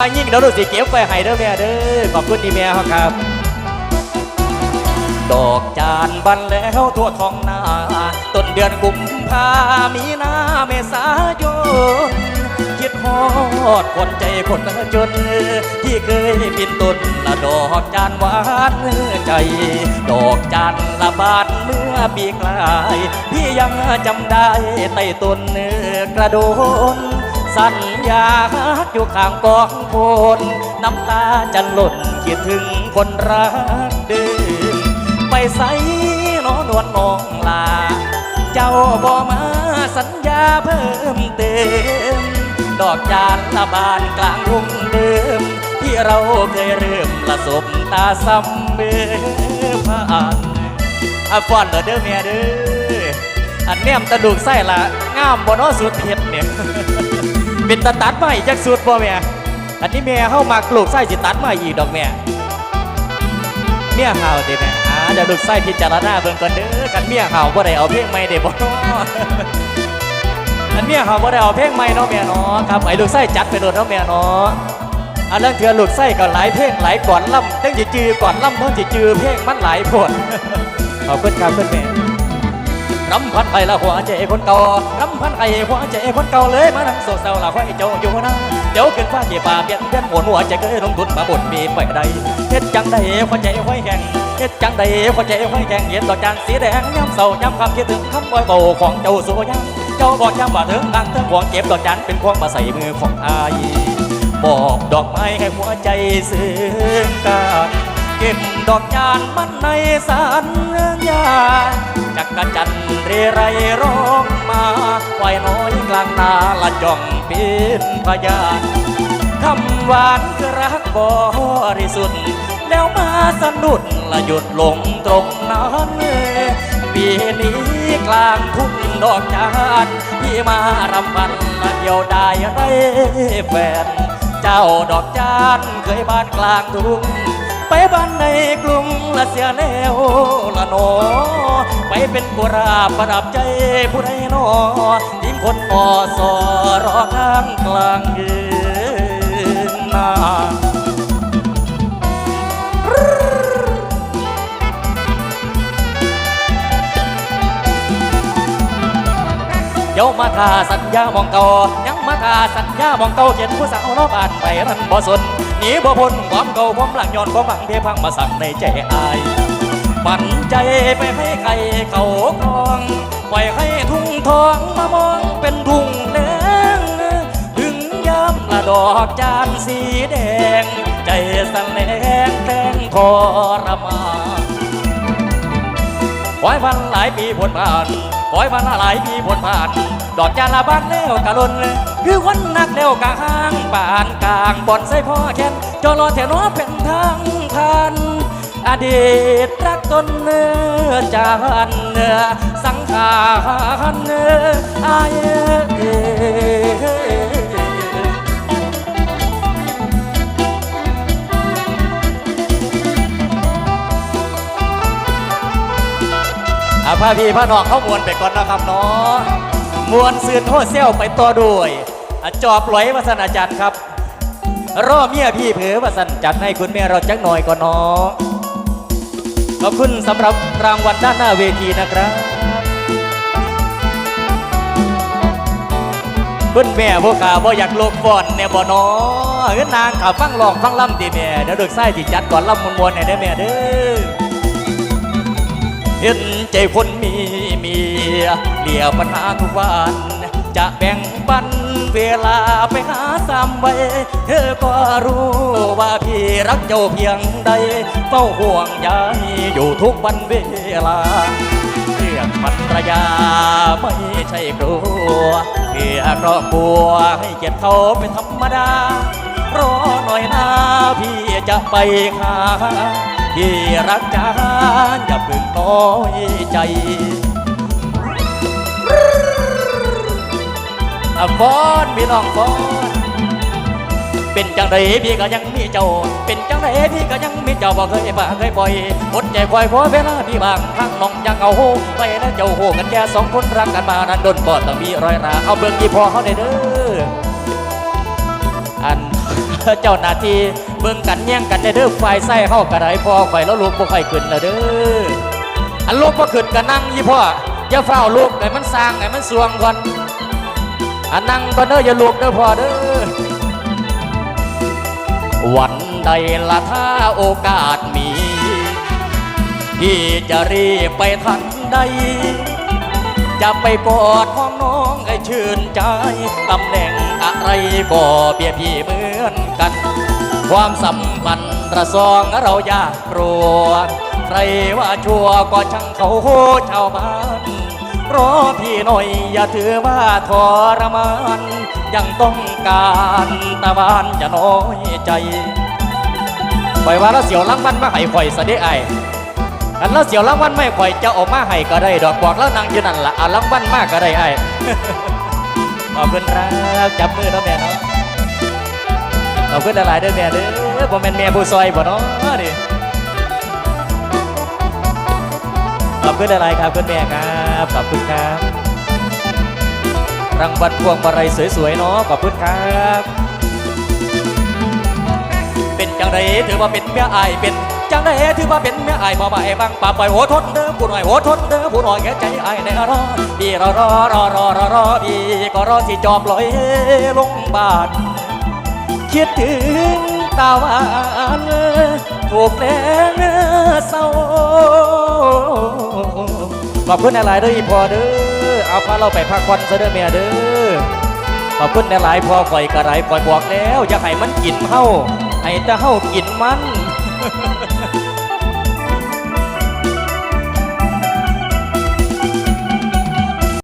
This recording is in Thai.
ไปยิ่งเดี๋ยวดูสิเก็บไปให้เด้อแม่เด้อขอบคุณที่แม่ครับ ดอกจานบันแล้วทั่วท้องนาต้นเดือนกุมภามีนาเมษายนคิดฮอดคนใจคนจน ที่เคยปินต้นละดอกจานหวานใจ ดอกจานละบานเมื่อปีกลาย พี่ยังจำได้ใต้ต้นกระโดน สัญญาอยู่ข้างกองโพนน้ำตาจะหล่นคิดถึงคนรักเดิมไปใส่นอนวลนองลา เจ้าบ่มาสัญญาเพิ่มเติม ดอกจานละบานกลางวงเดิม ที่เราเคยเริ่มละสบตาซ้ำเมื่อผ่านอาฟอนเด้อเด้อแม่เด้ออันแนมตะดุกไส้ละงามบ่นอสุดเผ็ดเนี่ย เป็นตะตัดมาอีกจักสุดบ่แม่อันนี้แม่เข้ามาปลูกไส้สิตัดมาอีกดอกแม่เมียเห่าดิแม่อ่าเดี๋ยวลูกไส้พิจารณาเบิ่งก่อนเด้อกันเมียเห่าบ่ได้เอาเพลงใหม่เด้บ่เนาะอันเมียเห่าบ่ได้เอาเพลงใหม่เนาะแม่เนาะครับไอ้ลูกไส้จัดไปโดนเนาะแม่เนาะอันนั้นเถื่อลูกไส้ก็หลายเพลงหลายก่อนล่ำตั้งสิจือก่อนล่ำตั้งสิจือเพลงมันหลายโพดขอบคุณครับคุณแม่ รำพันไปละหัวใจคนเก่ารำพันไอหัวใจคนเก่าเลยมานั่งโซเซาละห้อยเจ้าอยู่นะเดี๋ยวขึ้นฟ้าที่ยป่าเปลี่ยนเปลี่ยนหมุนหัวใจเคยลงทุนมาบดมีไปใดเฮ็ดจังใดหัวใจห้อยแข็งเฮ็ดจังใดหัวใจห้อยแข็งเห็นดอกจานสีแดงย้ำเศร้าย้ำความคิดถึงคำบ่อยเบาของเจ้าสัวยังเจ้าบอกย้ำว่าถึงดังถึงหวงเก็บดอกจานเป็นควงมาใส่มือของอายบอกดอกไม้ให้หัวใจซึ้งกัน เก็บดอกจานมันในสัญญาจักกะจันเรไรร้องมาไหวน้อยกลางนาละจ่องเป็นพยานคำหวานคือรักบริสุทธิ์แล้วมาสะดุดละหยุดลงตรงนั้นปีนี้กลางทุ่งดอกจานที่มารำพันละเดียวได้ไรแฟน เจ้าดอกจานเคยบ้านกลางทุ่ง ไปบ้านในกรุงละเสียแล้วละหนอ ไปเป็นกุราประดับใจผู้ใดหนอทีมคนอสอรอข้างกลางยืนนาเดี๋ยวมาทาสัญญามองเก่ายังมาทาสัญญามองเก่าเจ็นผู้สาวนอกบ้านไปรันบ่สน หนีบ่พ้นความเก่าความหลังย้อนความหังเทพังมาสั่งในใจอายปันใจไปให้ใครเขาครองปล่อยให้ทุ่งทองมามองเป็นทุ่งแดงถึงยามละดอกจานสีแดง ใจสั่นแรงแทงทรมานปล่อยพันหลายปีผลผ่าน คอยพันหลายปีบนผ่าน ดอกจานละบานแล้วกะลนคือวันนักแล้วกะห้างบานกลางบ่อนใส่พ่อแค้นจอรอแถวน้อเป็นทางท่านอดีตรักตนเนื้อจานเนื้อสังขารเนื้ออายเอ พาพี่พาน้องเข้ามวนไปก่อนนะครับเนาะมวนซืนโฮเซลไปต่อด้วยจอบหลอยวาสนาจารย์ครับ รอเมียพี่เผือวาสนจัดให้คุณแม่เราจักหน่อยก่อนเนาะขอบคุณสำหรับรางวัลด้านหน้าเวทีนะครับคุณแม่พวกข้าบ่อยากโลกฟอนเนี่ยบ่นาะเอิ้นนางขาฟังลองฟังล่ำดีแม่เดี๋ยวเด็กไส้จิจัดก่อนล่ำมวนๆให้ได้แม่เด้อ เห็นใจคนมีเมียเลี่ยปัญหาทุกวัน จะแบ่งปันเวลาไปหาซ้ำไว้ เธอก็รู้ว่าพี่รักเจ้าเพียงใด เฝ้าห่วงใยอยู่ทุกวันเวลาเรื่องภรรยาไม่ใช่กลัวเพื่อครอบครัวให้เกียรติเขาเป็นธรรมดารอหน่อยนะพี่จะไปหา ที่รักจานอย่าเพิ่งน้อยใจอฟอนพี่น้องฟอนเป็นจังไดพี่ก็ยังมีเจ้า เป็นจังไดพี่ก็ยังมีเจ้าบ่เคยบ้าเคยปล่อยอดใจคอยพอเวลาพี่บางครั้งน้องยังเอาโหไปแล้วเจ้าโหกันแค่สองคนรักกันมานานดนบ่ต้องมีรอยราเอาเบิ่งกี่พอเขาได้เด้ออันเจ้าหน้าที่ เบิ่งกันแย่งกันในเด้อฝ่ายไส้เฮากระไรพ่อข่อยแล้วลูกบ่ค่อยขึ้นแล้วเด้ออันลูกบ่ขึ้นก็นั่งยี่พ่ออย่าเฝ้าลูกให้มันสร้างให้มันสวงก่อนอันนั่งก่อนเด้ออย่าลูกเด้อพ่อเด้อวันใดละถ้าโอกาสมีพี่จะรีบไปทันใดจะไปกอดห้องน้องให้ชื่นใจ ตำแหน่งอะไรก็เบียพี่เหมือน ความสัมพันธ์ระซองเราอยากกลัวใครว่าชั่วก็ช่างเขาชาวบ้านรอพี่หน่อยอย่าถือว่าทรมานยังต้องการตะบานจะน้อยใจปล่อยว่าแล้วเสียวลังมันมาให้ข่อยสะเดไออันแล้วเสียวรางวัลไม่ข่อยจะออกมาให้ก็ได้ดอกบอกแล้วนางอยู่นั่นละเอารางวัลมากก็ได้ไอขอบคุณครับจับมือเนาะแม่เนาะ ขอบคุณหลายเด้อแม่เด้อบ่แม่นแม่ผู้ซอยบ่เนาะนี่ขอบคุณหลายครับคุณแม่ครับขอบคุณครับ รางวัลพวงมาลัยสวยๆเนาะขอบคุณครับ เป็นจังไรถือว่าเป็นเมียอายเป็นจังไรถือว่าเป็นเมียอายบ่บ่ายบังป่าปล่อยโหทนเด้อผู้หน่อยโหทนเด้อผู้หน่อยแค่ใจอายในรอบีรอรอรอรอรอรอบีก็รอที่จอมลอยลงบาท คิดถึงตาหวานถูกแรงเศร้าขอบคุณหลายๆเด้ออีพอเด้อเอาพาเราไปพักผ่อนซะเด้อแม่เด้อขอบคุณหลายๆพอข่อยกระไรก่อยบอกแล้ว อย่าให้มันกินเฮาให้แต่เฮากินมัน